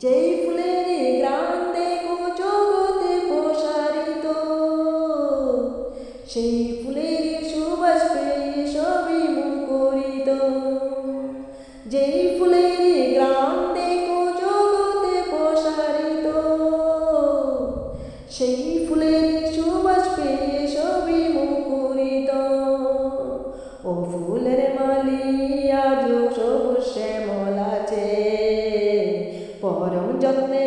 যেই ফুলের গ্রাম দেখো, জগতে প্রসারিত। সেই ফুলের সুবাস পেয়ে সবই মুখরিত যেই ফুলের গ্রাম দেখো, জগতে প্রসারিত। সেই ফুলের সুবাস পেয়ে সবই মুখরিত ও ফুল yo me